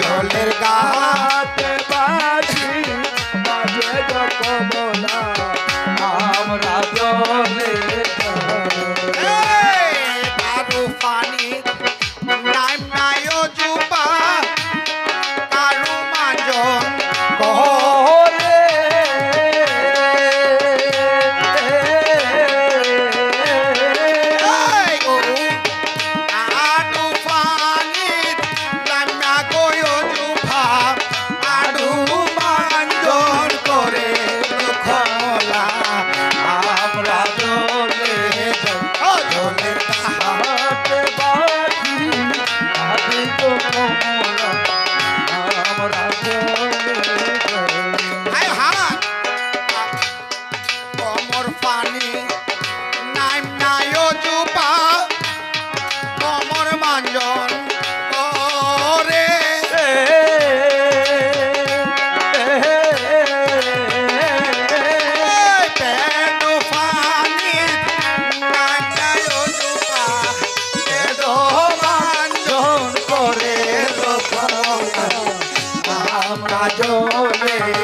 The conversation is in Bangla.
জলের গাতে বাসি আমরা জলে পানি আমরা